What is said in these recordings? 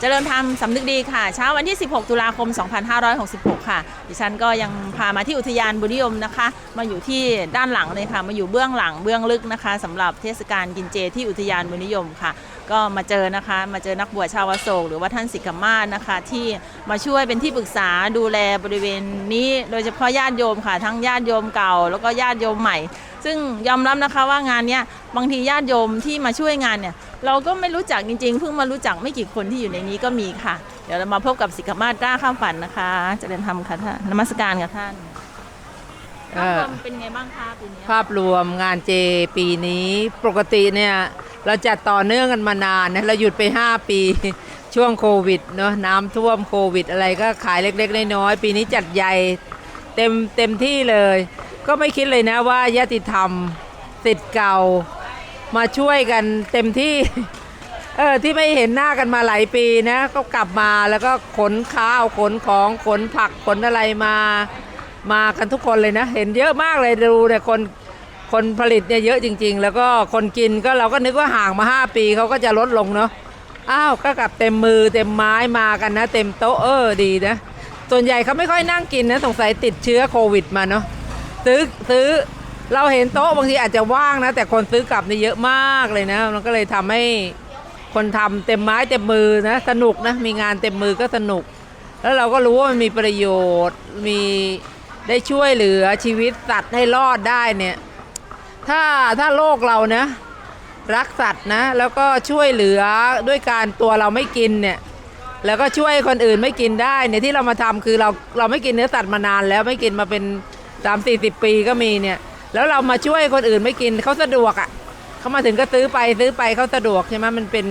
เจริญธรรมสำนึกดีค่ะ เช้าวันที่ 16 ตุลาคม 2566 ค่ะ ดิฉันก็ยังพามาที่อุทยานบุญนิยมนะคะ มาอยู่ที่ด้านหลังเลยค่ะ มาอยู่เบื้องหลังเบื้องลึกนะคะสำหรับเทศกาลกินเจที่อุทยานบุญนิยมค่ะ ก็มาเจอนะคะ มาเจอนักบวชชาวโศกหรือว่าท่านสิกขมาศนะคะ ที่มาช่วยเป็นที่ปรึกษาดูแลบริเวณนี้ โดยเฉพาะญาติโยมค่ะ ทั้งญาติโยมเก่า แล้วก็ญาติโยมใหม่ ซึ่งยอมรับนะคะว่างานเนี้ยบางทีญาติโยมที่มาช่วยงานเนี่ยเราก็ไม่รู้จักจริงๆ เพิ่งมารู้จักไม่กี่คนที่อยู่ในนี้ก็มีค่ะ เดี๋ยวเรามาพบกับสิกขมาศกล้าข้ามฝันนะคะเจริญธรรมค่ะท่านนมัสการค่ะท่านเอ่ภาพอรวมเป็นไงบ้างคะปีนี้ภาพรวมงานเจปีนี้ปกติเนี่ยเราจัดต่อเนื่องกันมานานนะเราหยุดไป 5 ปีช่วงโควิดเนาะน้ำท่วมโควิดอะไรก็ขายเล็กๆน้อยๆปีนี้จัดใหญ่เต็มเต็มที่เลย ก็ไม่คิดเลยนะว่าญาติธรรมสิทธิ์เก่ามาช่วยกันเต็มที่ เออที่ไม่เห็นหน้ากันมาหลายปีนะ ก็กลับมาแล้วก็ขนข้าวขนของขนผักขนอะไรมา มากันทุกคนเลยนะ เห็นเยอะมากเลยดูเนี่ยคนคนผลิตเนี่ยเยอะจริง ๆ แล้วก็คนกินก็เราก็นึกว่าห่างมา 5 ปีเขาก็จะลดลงเนาะอ้าวก็กลับเต็มมือเต็มไม้มากันนะ เต็มโต๊ะเออดีนะส่วนใหญ่เขาไม่ค่อยนั่งกินนะสงสัยติดเชื้อโควิดมาเนาะ ซื้อซื้อเราเห็นโต๊ะบางทีอาจจะว่างนะ แต่คนซื้อกลับนี่เยอะมากเลยนะ มันก็เลยทำให้คนทำเต็มไม้เต็มมือนะ สนุกนะ มีงานเต็มมือก็สนุก แล้วเราก็รู้ว่ามันมีประโยชน์ มีได้ช่วยเหลือชีวิตสัตว์ให้รอดได้เนี่ย ถ้าถ้าโลกเรานะ รักสัตว์นะ แล้วก็ช่วยเหลือด้วยการตัวเราไม่กินเนี่ยแล้วก็ช่วยคนอื่นไม่กินได้เนี่ยที่เรามาทำคือเราเราไม่กินเนื้อสัตว์มานานแล้วไม่กินมาเป็น สามสี่สิบปีก็มีเนี่ย แล้วเรามาช่วยคนอื่นไม่กินเขาสะดวกอะ่ะเขามาถึงก็ซื้อไปซื้อไปเขาสะดวกใช่ไหมมันเป็น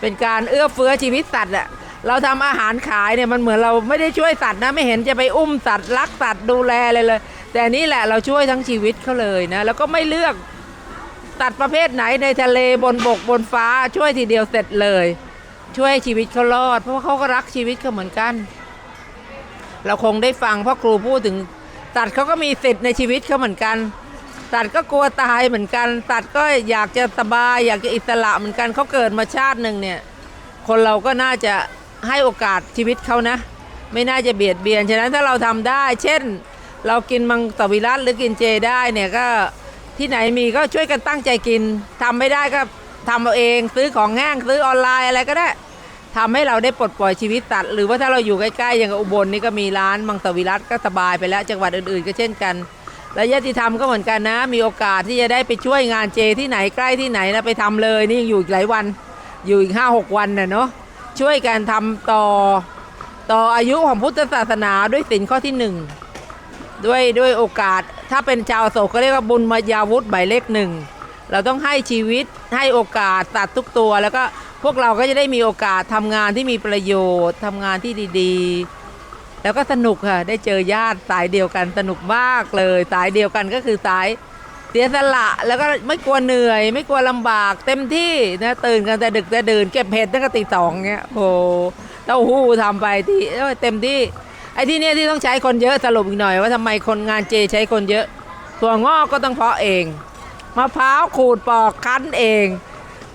เป็นการเอื้อเฟื้อชีวิตสัตว์อะ่ะเราทำอาหารขายเนี่ยมันเหมือนเราไม่ได้ช่วยสัตว์นะไม่เห็นจะไปอุ้มสัตว์รักสัตว์ดูแลเลยเลย แต่นี่แหละเราช่วยทั้งชีวิตเขาเลยนะแล้วก็ไม่เลือกสัตว์ประเภทไหนในทะเลบนบกบนฟ้าช่วยทีเดียวเสร็จเลย ช่วยชีวิตเขารอด เพราะว่าเขาก็รักชีวิตเขาเหมือนกัน เราคงได้ฟังพ่อครูพูดถึง สัตว์เขาก็มีสิทธิ์ในชีวิตเขาเหมือนกัน สัตว์ก็กลัวตายเหมือนกัน สัตว์ก็อยากจะสบาย อยากจะอิสระเหมือนกันเขาเกิดมาชาติหนึ่งเนี่ย คนเราก็น่าจะให้โอกาสชีวิตเขานะ ไม่น่าจะเบียดเบียน ฉะนั้นถ้าเราทำได้ เช่น เรากินมังสวิรัตหรือกินเจได้เนี่ยก็ที่ไหนมีก็ช่วยกันตั้งใจกินทำไม่ได้ก็ทำเอาเอง ซื้อของแห้งซื้อออนไลน์อะไรก็ได้ ทำให้เราได้ปลดปล่อยชีวิตสัตว์หรือว่าถ้าเราอยู่ใกล้ๆอย่างกับอุบลนี่ก็มีร้านมังสวิรัตก็สบายไปแล้วจังหวัดอื่นๆ ก็เช่นกัน และญาติธรรมก็เหมือนกันนะ มีโอกาสที่จะได้ไปช่วยงานเจที่ไหนใกล้ที่ไหนนะไปทำเลยนี่อยู่อีกหลายวันอยู่อีกห้าหกวันนะเนาะช่วยกันทำต่อต่ออายุของพุทธศาสนาด้วยสินข้อที่หนึ่งด้วยด้วยโอกาสถ้าเป็นชาวโศกเขาเรียกว่าบุญมายาวุฒิใบเลขหนึ่งเราต้องให้ชีวิตให้โอกาสสัตว์ทุกตัวแล้วก็ วกเราก็จะได้มีโอกาสทำงานที่มีประโยชน์ทำงานที่ดีๆ แล้วก็สนุกค่ะ ได้เจอญาติสายเดียวกันสนุกมากเลย สายเดียวกันก็คือสายเสียสละ แล้วก็ไม่กลัวเหนื่อย ไม่กลัวลำบากเต็มที่นะตื่นกันแต่ดึกแต่ดื่นเก็บเห็ดตั้งแต่ตีสองเงี้ยโอ้โหเต้าหู้ทำไปที่เอ้ยเต็มที่ไอ้ที่เนี้ยที่ต้องใช้คนเยอะสรุปอีกหน่อยว่าทำไมคนงานเจใช้คนเยอะถั่วงอกก็ต้องเพาะเองมะพร้าวขูดปอกคั้นเอง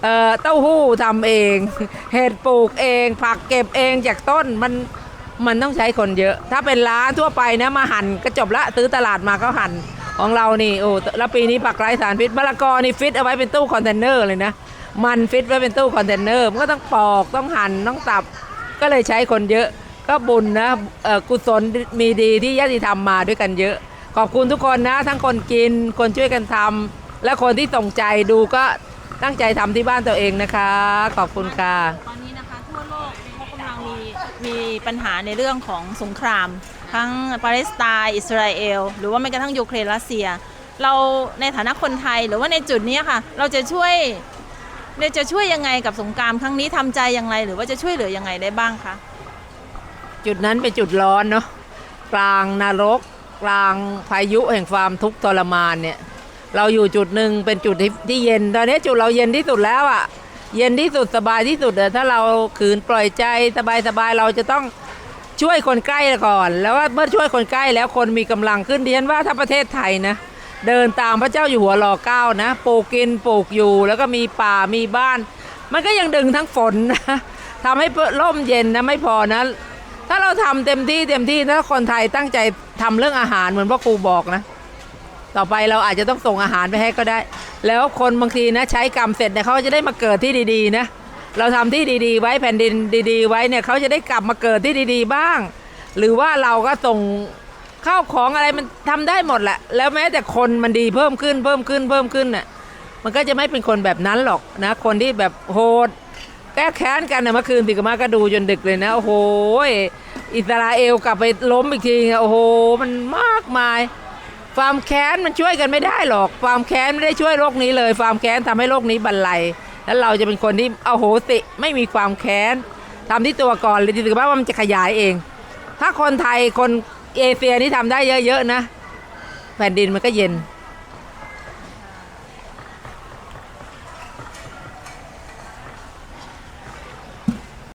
เอ่อเต้าหู้ทำเอง เห็ดปลูกเอง ผักเก็บเองจากต้นมันมันต้องใช้คนเยอะ ถ้าเป็นร้านทั่วไปนะมาหั่นก็จบละซื้อตลาดมาก็หั่นของเรานี่โอ้แล้วปีนี้ผักไร้สารพิษมะละกอนี่ฟิตเอาไว้เป็นตู้คอนเทนเนอร์เลยนะมันฟิตไว้เป็นตู้คอนเทนเนอร์มันก็ต้องปอกต้องหั่นต้องตับ ก็เลยใช้คนเยอะ ก็บุญนะกุศลมีดีที่ญาติธรรมมาด้วยกันเยอะ ขอบคุณทุกคนนะ ทั้งคนกินคนช่วยกันทำและคนที่ส่งใจดูก็ ตั้งใจทำที่บ้านตัวเองนะคะ ขอบคุณค่ะ ตอนนี้นะคะทั่วโลกเขากำลังมีมีปัญหาในเรื่องของสงคราม ทั้งปาเลสไตน์อิสราเอล หรือว่าแม้กระทั่งยูเครนรัสเซีย เราในฐานะคนไทยหรือว่าในจุดนี้ค่ะ เราจะช่วยเราจะช่วยยังไงกับสงครามครั้งนี้ทำใจยังไงหรือว่าจะช่วยเหลือยังไงได้บ้างคะจุดนั้นเป็นจุดร้อนเนาะกลางนรก กลางพายุแห่งความทุกข์ทรมานเนี่ย เราอยู่จุดหนึ่งเป็นจุดที่ที่เย็น ตอนนี้จุดเราเย็นที่สุดแล้วอะ่ะ เย็นที่สุดสบายที่สุดอะถ้าเราขืนปล่อยใจสบายสบายเราจะต้องช่วยคนใกล้ก่อน แล้วว่าเมื่อช่วยคนใกล้แล้วคนมีกำลังขึ้นดิฉันว่าถ้าประเทศไทยนะเดินตามพระเจ้าอยู่หัวรอเก้านะปลูกกินปลูกอยู่ แล้วก็มีป่ามีบ้าน มันก็ยังดึงทั้งฝนนะทำให้ร่มเย็นนะไม่พอนะถ้าเราทำเต็มที่เต็มที่ถ้าคนไทยตั้งใจทำเรื่องอาหารเหมือนพ่อครูบอกนะ ต่อไปเราอาจจะต้องส่งอาหารไปให้ก็ได้ แล้วคนบางทีนะใช้กรรมเสร็จเนี่ยเขาจะได้มาเกิดที่ดีๆนะเราทำที่ดีๆ ไว้แผ่นดินดี ๆ ไว้เนี่ยเขาจะได้กลับมาเกิดที่ดี ๆ บ้าง หรือว่าเราก็ส่งข้าวของอะไรมันทำได้หมดแหละ แล้วแม้แต่คนมันดีเพิ่มขึ้นเพิ่มขึ้นเพิ่มขึ้นน่ะมันก็จะไม่เป็นคนแบบนั้นหรอกนะ คนที่แบบโหดแก้แค้นกันนะเมื่อคืนติกมาก็ดูจนดึกเลยนะ โอ้โหอิสราเอลกลับไปล้มอีกทีโอ้โหมันมากมาย ความแค้นมันช่วยกันไม่ได้หรอก ความแค้นไม่ได้ช่วยโรคนี้เลย ความแค้นทำให้โรคนี้บรรลัย แล้วเราจะเป็นคนที่เอาโหสิไม่มีความแค้นทำที่ตัวก่อนเลยถือว่ามันจะขยายเอง ถ้าคนไทยคนเอเชียนี่ทำได้เยอะๆนะ แผ่นดินมันก็เย็น